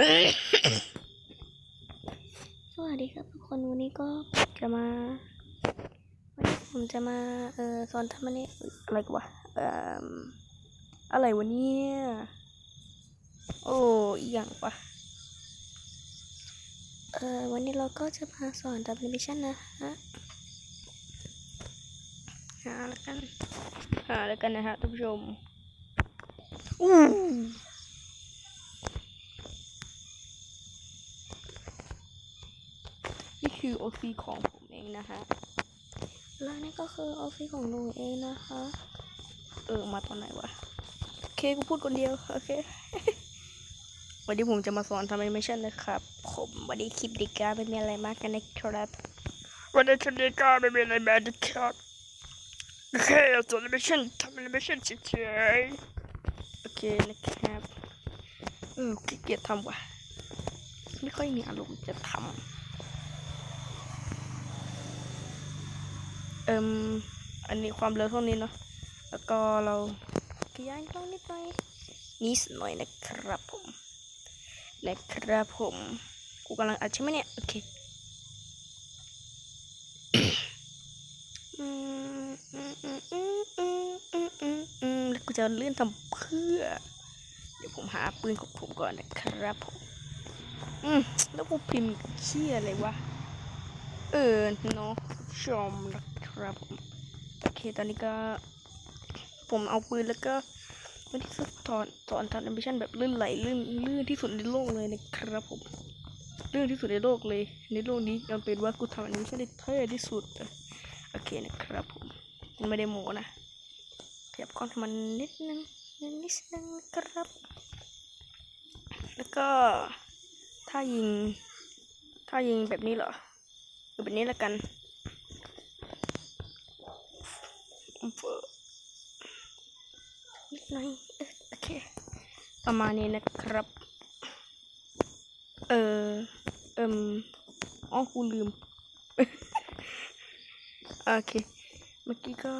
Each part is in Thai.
สวัสดีครับทุกคนวันนี้ก็จะมาวันนี้ผมจะมาเอ่อสอนทำอันนี้อะไรกันวะเอ่ออะไรวะเนี่ยโอ้อีอย่างวะเอ่อวันนี้เราก็จะมาสอนทำแอนิเมชันนะฮะหาแล้วกันหาแล้วกันนะฮะท่านผู้ชมอู้ คือโอซีของผมเองนะฮะแล้วนี่ก็คือออฟฟิศของหนูเองนะคะ เออ มาตอนไหนวะ โอเค กูพูดคนเดียว โอเค วันนี้ผมจะมาสอนทำแอนิเมชันนะครับ ผมวันนี้คลิปดีกาไม่มีอะไรมากกันนะครับ วันนี้คลิปนี้ก็ไม่มีอะไรมาดีครับแค่สอนแอนิเมชั่นทำแอนิเมชั่นเฉยโอเคนะครับ เออขี้เกียจทำว่ะ ไม่ค่อยมีอารมณ์จะทำ อิมอันนี้ความเร็วเท่านี้เนาะแล้วก็เราขยายต้องนิดหน่อยนิดหน่อยนะครับผมนะครับผมกูกำลังอัดใช่ไหมเนี่ยโอเคแล้วกูจะเลื่อนทำเพื่อ เดี๋ยวผมหาปืนของผมก่อนนะครับผม อืมแล้วกูพิมพ์เชี่ยอะไรวะ เออเนาะชมนะครับผมโอเคตอนนี้ก็ ผมเอาปืนแล้วก็วันที่สอนสอนทำแอนิเมชันแบบลื่นไหลลื่นลื่นที่สุดในโลกเลยนะครับผมลื่นที่สุดในโลกเลย ในโลกนี้ยังเป็นว่ากูทำแอนิเมชันได้เท่ที่สุดโอเคนะครับผมไม่ได้โมนะขยับก้องให้มันนิดนึงนิดนึงนะครับ แล้วก็ถ้ายิงถ้ายิงแบบนี้เหรอ หรือแบบนี้ละกันนิดหน่อยโอเค ประมาณนี้นะครับ เออเอิมอ๋อกูลืม โอเค เมื่อกี้ก็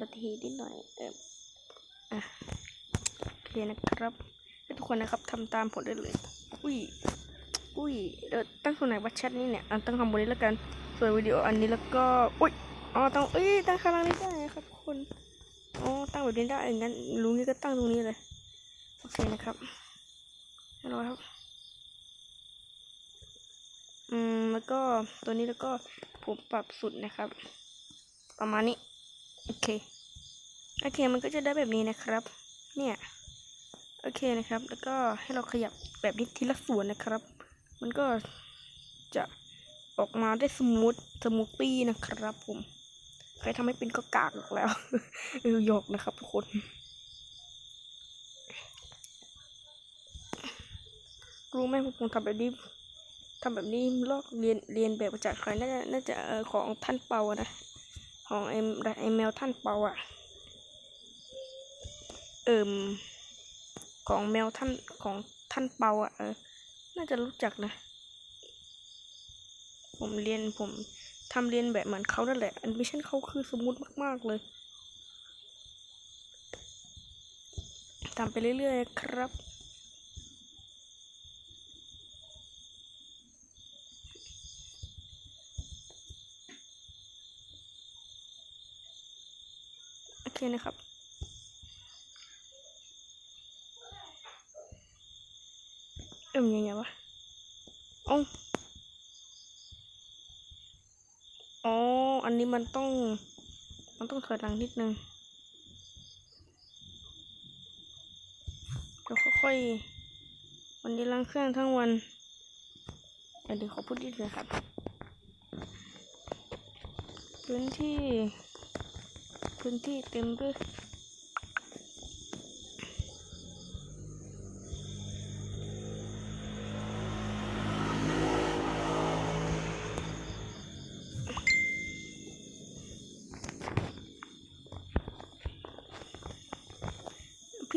บัติเหตุนิดหน่อย เอออะโอเคนะครับ ให้ทุกคนนะครับทำตามผมได้เลย อุ้ย อุ้ยเดี๋ยวตั้งส่วนไหนวัดแชทนี่เนี่ยอันตั้งคำบนนี้แล้วกัน ส่วนวิดีโออันนี้แล้วก็ อุ้ย อ๋อ ตั้งเอ้ย ตั้งข้างล่างนี้ได้ครับทุกคน อ๋อ ตั้งแบบนี้ได้งั้นลุงนี่ก็ตั้งตรงนี้เลย โอเคนะครับเรียบร้อยครับ อืม แล้วก็ตัวนี้แล้วก็ผมปรับสุดนะครับ ประมาณนี้ โอเค โอเค มันก็จะได้แบบนี้นะครับ เนี่ย โอเคนะครับ แล้วก็ให้เราขยับแบบนี้ทีละส่วนนะครับ มันก็จะออกมาได้สมูทสมูทตี้นะครับผม ใครทำไม่เป็นก็กากหรอกแล้วเออหยอกนะครับทุกคนรู้ไหมผมทำแบบนี้ทำแบบนี้ลอกเรียนเรียนแบบมาจากใครน่าจะน่าจะของท่านเปาอะนะของไอไอแมวท่านเปาอะเอิมของแมวท่านของท่านเปาอะเออ น่าจะรู้จักนะ ผมเรียนผมทำเรียนแบบเหมือนเขานั่นแหละอันไม่ใช่เขาคือสมูทมากๆเลยทำไปเรื่อยๆครับ โอเคนะครับ เอิ่มยังไงวะอ๋ออ๋อ อันนี้มันต้อง มันต้องถอยหลังนิดนึงเดี๋ยวค่อยๆ วันนี้ล้างเครื่องทั้งวันเดี๋ยวขอพูดนิดนึงครับ พื้นที่ พื้นที่เต็มด้วย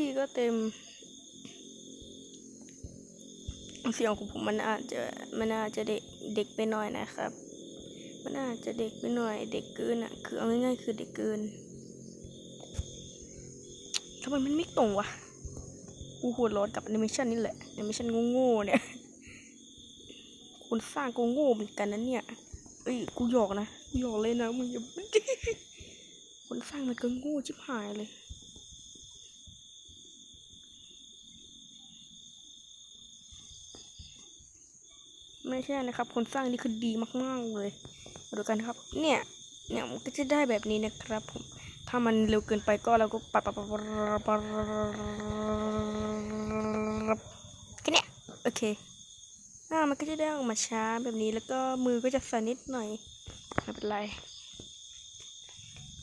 พี่ก็เต็ม เสียงของผมมันอาจจะมันอาจจะเด็กเด็กไปหน่อยนะครับ มันอาจจะเด็กไปหน่อย เด็กเกินอะ คือเอาง่ายๆคือเด็กเกินทำไมมันไม่ตรงวะกูหัวร้อนกับแอนิเมชันนี่แหละแอนิเมชันโง่ๆเนี่ยคนสร้างก็โง่เหมือนกันนะเนี่ยเอ้ยกูหยอกนะกูหยอกเลยนะมึงอย่าคนสร้างมันก็โง่ชิบหายเลย ไม่ใช่นะครับ คนสร้างนี่คือดีมากๆเลยดูกันครับ เนี่ย เนี่ยมันก็จะได้แบบนี้นะครับผม ถ้ามันเร็วเกินไปก็เราก็ปัดปัดปัดปัดปัดแค่เนี้ยโอเคอ่ามันก็จะได้ออกมาช้าแบบนี้แล้วก็มือก็จะสั่นนิดหน่อยไม่เป็นไร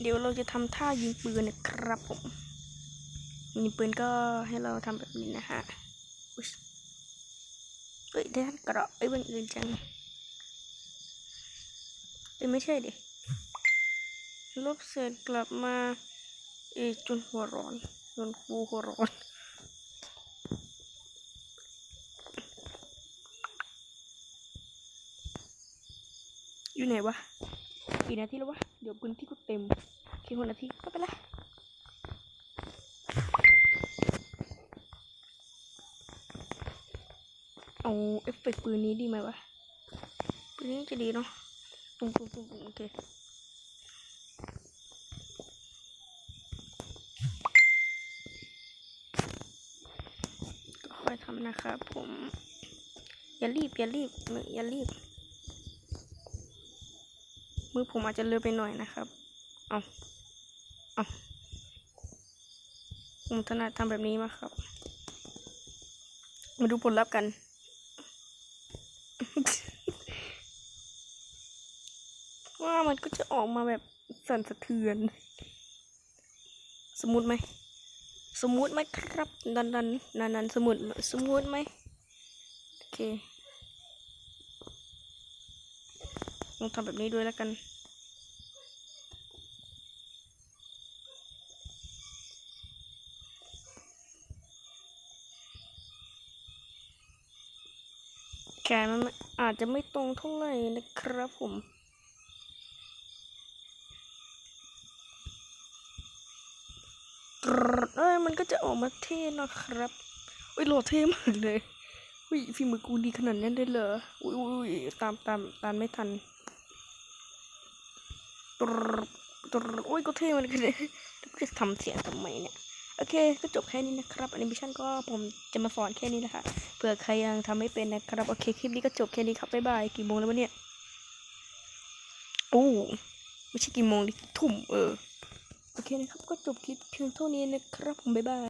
เดี๋ยวเราจะทำท่ายิงปืนนะครับผมยิงปืนก็ให้เราทำแบบนี้นะฮะอุ๊ย เอ้ยได้ท่านกระเอ้บังเอิญจังเอ้ยไม่ใช่ดิลบเสร็จกลับมาอีกจนหัวร้อนจนครูหัวร้อนอยู่ไหนวะกี่นาทีแล้ววะ เดี๋ยวพื้นที่กูเต็มแค่คนนาทีไม่เป็นไเอาเอฟเฟกต์ปืนนี้ดีไหมวะ ปืนนี้จะดีเนาะตุ้มตุ้มตุ้มโอเคก็ค่อยทำนะครับผม อย่ารีบ อย่ารีบมืออย่ารีบ มือผมอาจจะเลือไปหน่อยนะครับ เอาเอาผมถนัดทำแบบนี้มาครับ มาดูผลลัพธ์กัน ว่ามันก็จะออกมาแบบสั่นสะเทือน สมมุติไหม สมมุติไหมครับดันดันนันนันสมุดสมมุติไหมโอเคลองทำแบบนี้ด้วยแล้วกันแขนมันอาจจะไม่ตรงเท่าไหร่นะครับผม กรด เอ้ยมันก็จะออกมาเท่นะครับอุ้ยโหลดเท่มากเลยอุ้ยฝีมือกูดีขนาดนั้นได้เหรออุ้ยอุ้ยอุ้ยตามตามตามไม่ทันตรดตรดอุ้ยก็เท่มันกันเลยแล้วกูจะทำเสียงทำไมเนี่ยโอเค ก็จบแค่นี้นะครับแอนิเมชันก็ผมจะมาสอนแค่นี้นะคะเผื่อใครยังทำไม่เป็นนะครับ โอเค คลิปนี้ก็จบแค่นี้ครับบ๊ายบาย กี่โมงแล้ววะเนี่ย โอ้ ไม่ใช่กี่โมงดิทุ่มเออ โอเคนะครับ ก็จบคลิปเพียงเท่านี้นะครับผมบ๊ายบาย